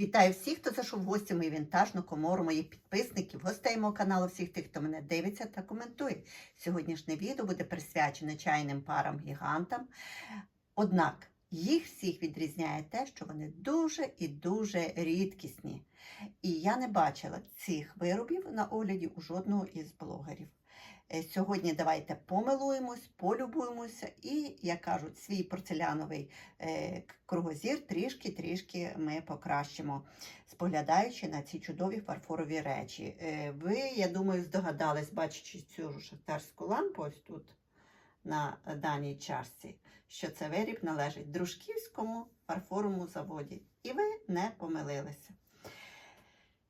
Вітаю всіх, хто зайшов в гості мою вінтажну комору, моїх підписників, гостей мого каналу, всіх тих, хто мене дивиться та коментує. Сьогоднішнє відео буде присвячене чайним парам гігантам. Однак їх всіх відрізняє те, що вони дуже і дуже рідкісні. І я не бачила цих виробів на огляді у жодного із блогерів. Е, Сьогодні давайте помилуємось, полюбуємося і, як кажуть, свій порцеляновий е, кругозір трішки-трішки ми покращимо, споглядаючи на ці чудові фарфорові речі. Е, Ви, я думаю, здогадались, бачачи цю шахтарську лампу ось тут на даній чашці, що це виріб належить Дружківському фарфоровому заводі. І ви не помилилися.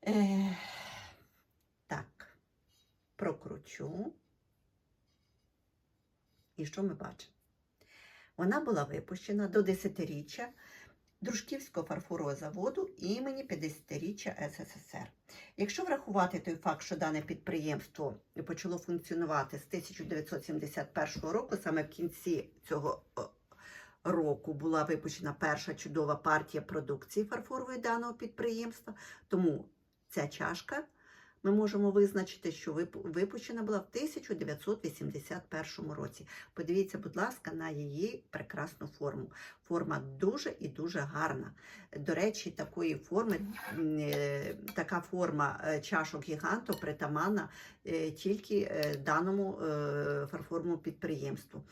Е, так, прокручу. І що ми бачимо? Вона була випущена до 10-річчя Дружківського фарфорового заводу імені 50-річчя СССР. Якщо врахувати той факт, що дане підприємство почало функціонувати з 1971 року, саме в кінці цього року була випущена перша чудова партія продукції фарфорової даного підприємства, тому ця чашка ми можемо визначити, що випущена була в 1981 році. Подивіться, будь ласка, на її прекрасну форму. Форма дуже і дуже гарна. До речі, такої форми, е, така форма е, чашок гіганту притаманна е, тільки даному фарфоровому підприємству.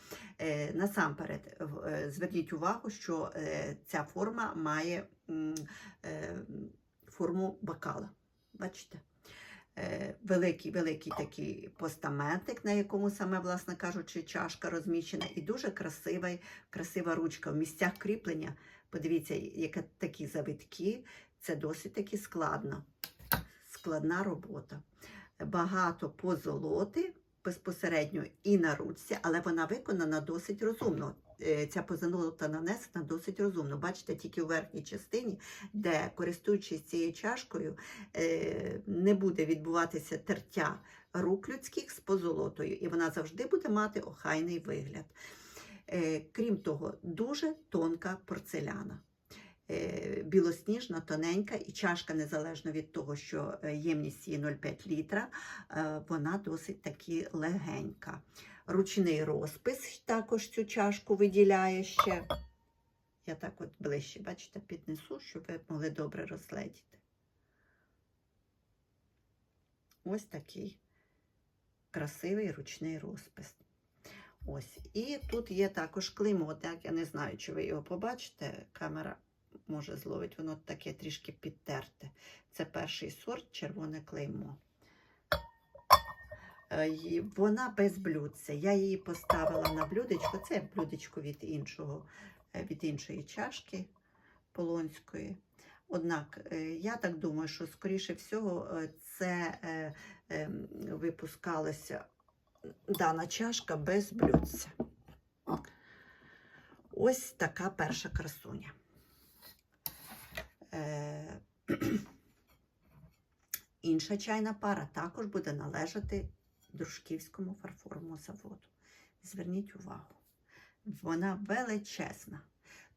Насамперед, зверніть увагу, що ця форма має форму бокала. Бачите? Е, Великий, великий такий постаментик, на якому саме, власне кажучи, чашка розміщена, і дуже красива, красива ручка. В місцях кріплення, подивіться, які такі завитки, це досить таки складно. Складна робота. Багато позолоти безпосередньо і на ручці, але вона виконана досить розумно. Е, Ця позолота нанесена досить розумно. Бачите, тільки у верхній частині, де, користуючись цією чашкою, е, не буде відбуватися тертя рук людських з позолотою, і вона завжди буде мати охайний вигляд. Е, Крім того, дуже тонка порцеляна. Е, Білосніжна, тоненька, і чашка, незалежно від того, що е, ємність її 0,5 літра, е, вона досить таки легенька. Ручний розпис також цю чашку виділяє ще. Я так от ближче, бачите, піднесу, щоб ви могли добре розгледіти. Ось такий красивий ручний розпис. Ось. І тут є також клеймо. Так, я не знаю, чи ви його побачите. Камера може зловить, воно таке трішки підтерте. Це перший сорт червоне клеймо. Е, Вона без блюдця. Я її поставила на блюдечко. Це блюдечко від іншого, е, від іншої чашки полонської. Однак, е, я так думаю, що, скоріше всього, це е, е, випускалася дана чашка без блюдця. Ось така перша красуня. Е, Інша чайна пара також буде належати Дружківському фарфоровому заводу. Зверніть увагу, вона величезна.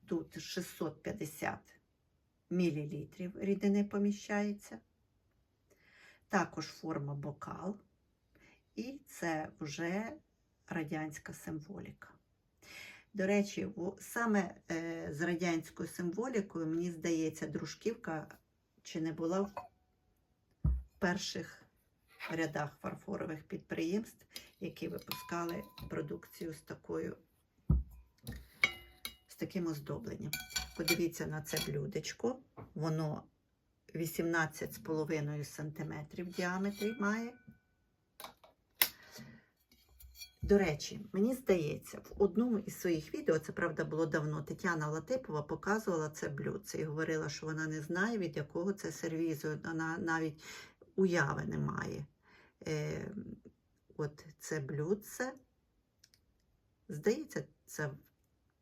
Тут 650 мл рідини поміщається. Також форма бокал. І це вже радянська символіка. До речі, саме е, з радянською символікою, мені здається, дружківка чи не була в перших рядах фарфорових підприємств, які випускали продукцію з такою з таким оздобленням. Подивіться на це блюдечко. Воно 18,5 см в діаметрі має. До речі, мені здається, в одному із своїх відео, це правда було давно, Тетяна Латипова показувала це блюдце і говорила, що вона не знає, від якого це сервізу. Вона навіть уяви не має. Е, от це блюдце. Здається, це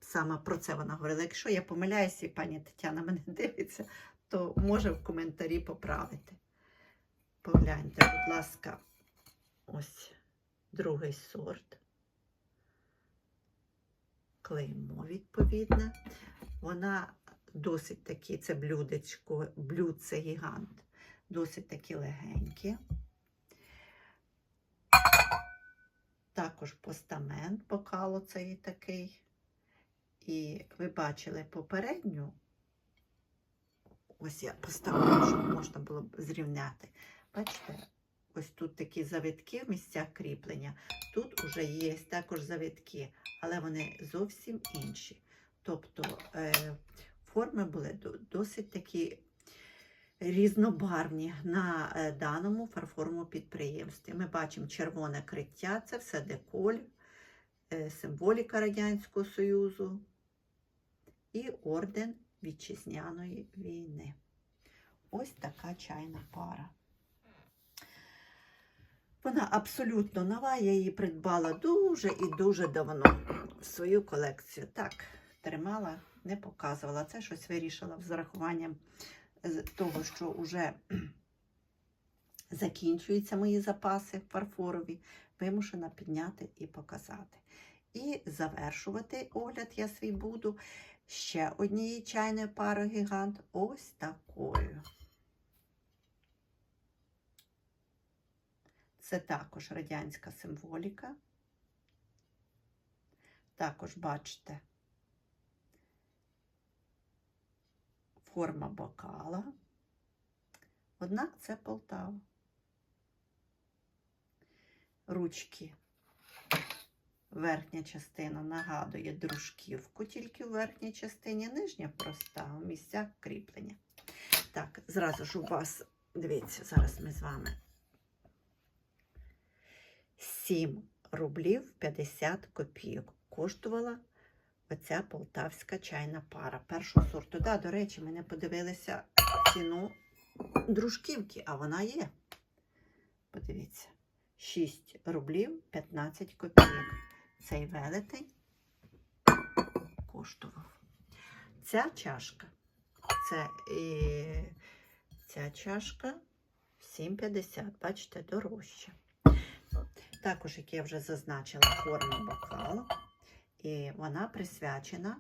саме про це вона говорила. Якщо я помиляюся, і пані Тетяна мене дивиться, то може в коментарі поправити. Погляньте, будь ласка, ось другий сорт. Клеймо відповідне. Вона досить такі, це блюдечко, блюдце гігант, досить такі легенькі. Також постамент бокал оцей такий. І ви бачили попередню. Ось я поставила, щоб можна було зрівняти. Бачите, ось тут такі завитки в місцях кріплення. Тут вже є також завитки, але вони зовсім інші. Тобто е, форми були досить такі різнобарвні на е, даному фарфоровому підприємстві. Ми бачимо червоне криття, це все деколь, е, символіка Радянського Союзу і орден Вітчизняної війни. Ось така чайна пара. Вона абсолютно нова, я її придбала дуже і дуже давно в свою колекцію. Так, тримала, не показувала. Це щось вирішила з урахуванням з того, що вже закінчуються мої запаси фарфорові, вимушена підняти і показати. І завершувати огляд я свій буду ще однією чайною парою гігант. Ось такою. Це також радянська символіка. Також бачите форма бокала. Однак це Полтава. Ручки. Верхня частина нагадує дружківку, тільки в верхній частині нижня проста, у місцях кріплення. Так, зразу ж у вас, дивіться, зараз ми з вами 7 рублів 50 копійок коштувала оця полтавська чайна пара першого сорту. Да, до речі, ми не подивилися ціну дружківки, а вона є. Подивіться, 6 рублів 15 копійок. Цей велетень коштував. Ця чашка, це і ця чашка 7,50, бачите, дорожча. Також, як я вже зазначила, форма бокал. І вона присвячена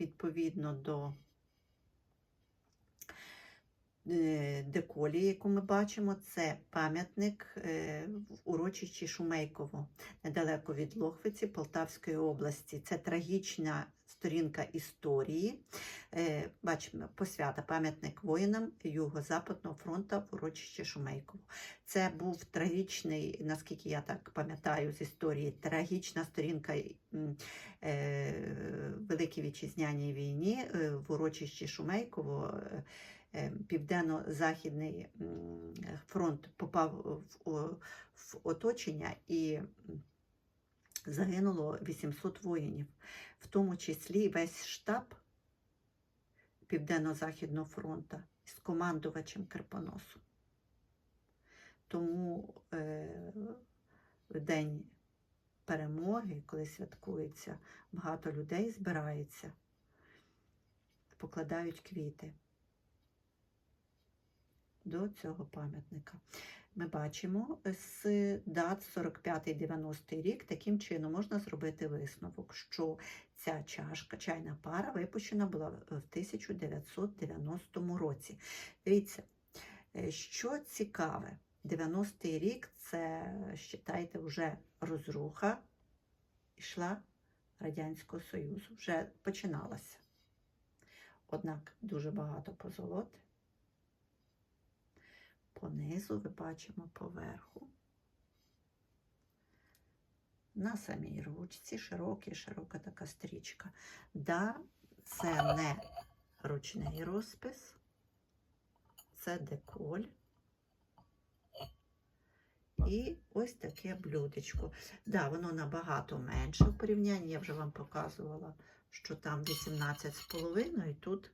відповідно до деколі, яку ми бачимо, це пам'ятник е, в урочищі Шумейково, недалеко від Лохвиці Полтавської області. Це трагічна сторінка історії. Е, Бачимо посвята пам'ятник воїнам Юго-Западного фронту в урочищі Шумейково. Це був трагічний, наскільки я так пам'ятаю з історії, трагічна сторінка е, Великій Вітчизняній війні е, в урочищі Шумейково. Е, Південно-Західний фронт попав в, оточення і загинуло 800 воїнів, в тому числі весь штаб Південно-Західного фронту з командувачем Крипоносом. Тому е, в день перемоги, коли святкується, багато людей збирається, покладають квіти до цього пам'ятника. Ми бачимо з дат 45-90 рік, таким чином можна зробити висновок, що ця чашка, чайна пара випущена була в 1990 році. Дивіться, е, що цікаве, 90-й рік це, вважайте, вже розруха йшла Радянського Союзу, вже починалася. Однак дуже багато позолоти. Понизу ви бачимо поверху. На самій ручці широкий, широка така стрічка. Да, це не ручний розпис, це деколь. І ось таке блюдечко. Да, воно набагато менше в порівнянні. Я вже вам показувала, що там 18,5 і тут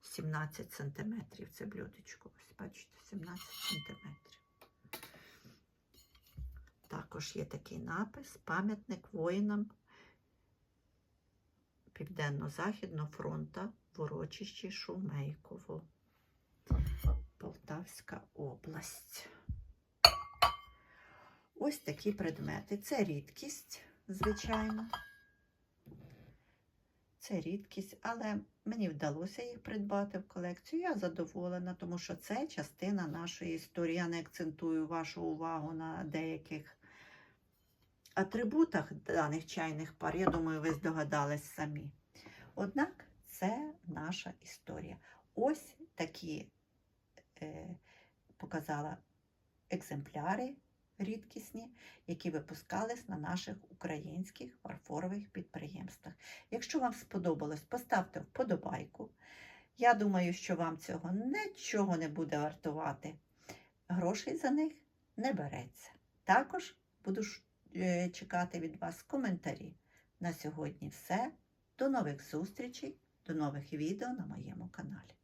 17 сантиметрів. Це блюдечко. Ось бачите, 17 сантиметрів. Також є такий напис пам'ятник воїнам Південно-Західного фронту в урочищі Шумейково, Полтавська область. Ось такі предмети. Це рідкість, звичайно. Це рідкість, але мені вдалося їх придбати в колекцію. Я задоволена, тому що це частина нашої історії. Я не акцентую вашу увагу на деяких атрибутах даних чайних пар. Я думаю, ви здогадались самі. Однак це наша історія. Ось такі е, показала екземпляри рідкісні, які випускались на наших українських фарфорових підприємствах. Якщо вам сподобалось, поставте вподобайку. Я думаю, що вам цього нічого не буде вартувати. Грошей за них не береться. Також буду е, чекати від вас коментарі. На сьогодні все. До нових зустрічей, до нових відео на моєму каналі.